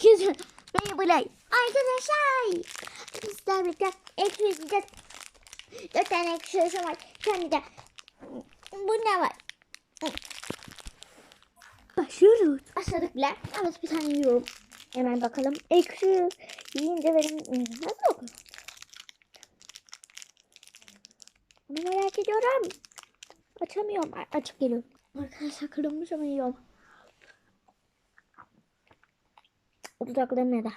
Herkese merhabalar. Arkadaşlar. Bizler birlikte ekşi yiyeceğiz. Dört tane ekşi sosu var. Kendi de. Bu ne var? Başlıyoruz. Başladık bile. Ama bir tane yiyorum. Hemen bakalım. Ekşi yiyince benim nasıl olur? Bunu merak ediyorum. Açamıyorum. Açık geliyor. Arkadaşlar kırılmış ama yiyorum. 부탁드립니다.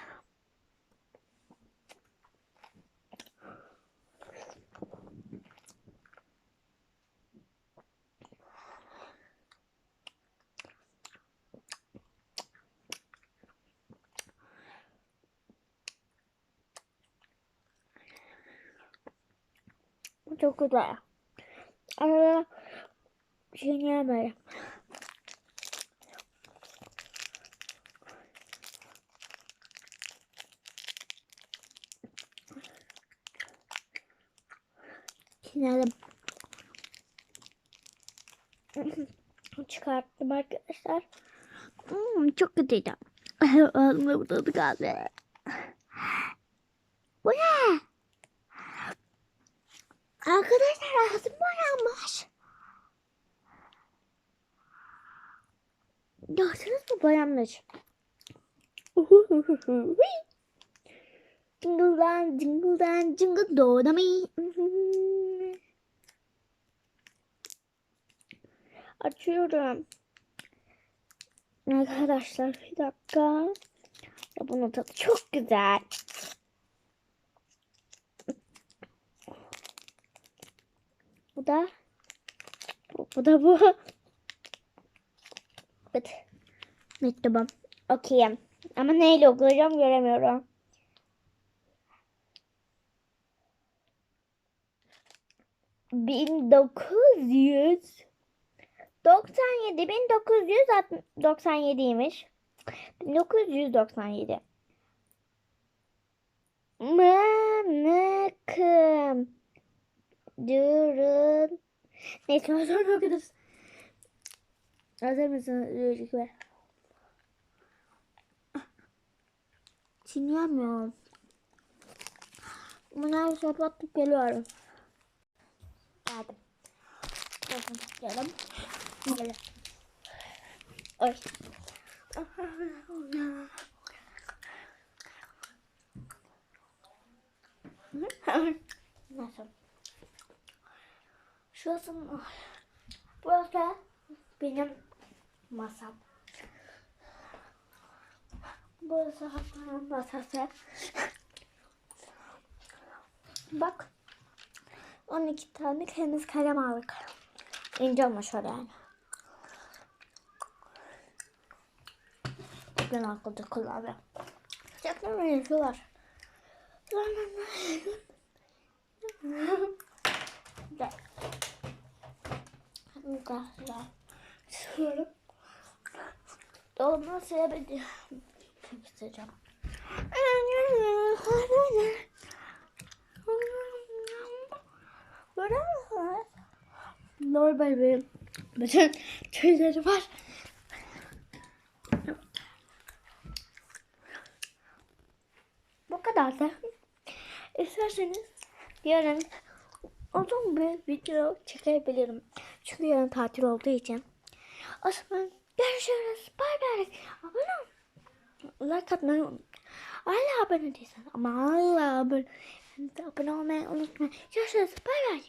çok güzel. Arada şey yemeyelim. Çiğnedim. Çıkarttım arkadaşlar. Hmm, çok kötüydü. Ağzımda tadı kaldı. Bu ne? Arkadaşlar ağzım boyanmış. Gördünüz mü boyanmış? Jingle'dan jingle'dan jingle doğdu Açıyorum. Arkadaşlar bir dakika. Ya bunun tadı çok güzel. Bu da bu, bu da bu. Evet. Mektubum. Okuyayım. Ama neyle okuyacağım göremiyorum. Bin dokuz yüz doksan yedi bin dokuz yüz doksan yediymiş. Bin dokuz yüz doksan yedi. Manakım. Durun. Neyse sonra okuduz. Hazır mısın? Rüzgâr ver. Çiğneyemiyorum. Bunları kapatıp geliyorum. Geldim. Bakın geldim. Oy. Nasıl? Şurası Burası benim masam. Burası Hasan'ın masası. Bak. 12 tane temiz kalem aldık. İnce ama şöyle yani. Bugün akıllı kullanıyorum. Sıcaklar mı şu var? Gel. Arkadaşlar. Şöyle. Dolma sebedi. İsteyeceğim. Böyle mi? Normal benim. Bütün tüyleri var. Kadar da. İsterseniz yarın uzun bir video çekebilirim. Çünkü yarın tatil olduğu için. O zaman görüşürüz. Bay bay. Abone ol. Like atmayı unutmayın. Hala abone değilseniz ama hala abone, abone olmayı unutmayın. Görüşürüz. Bay bay.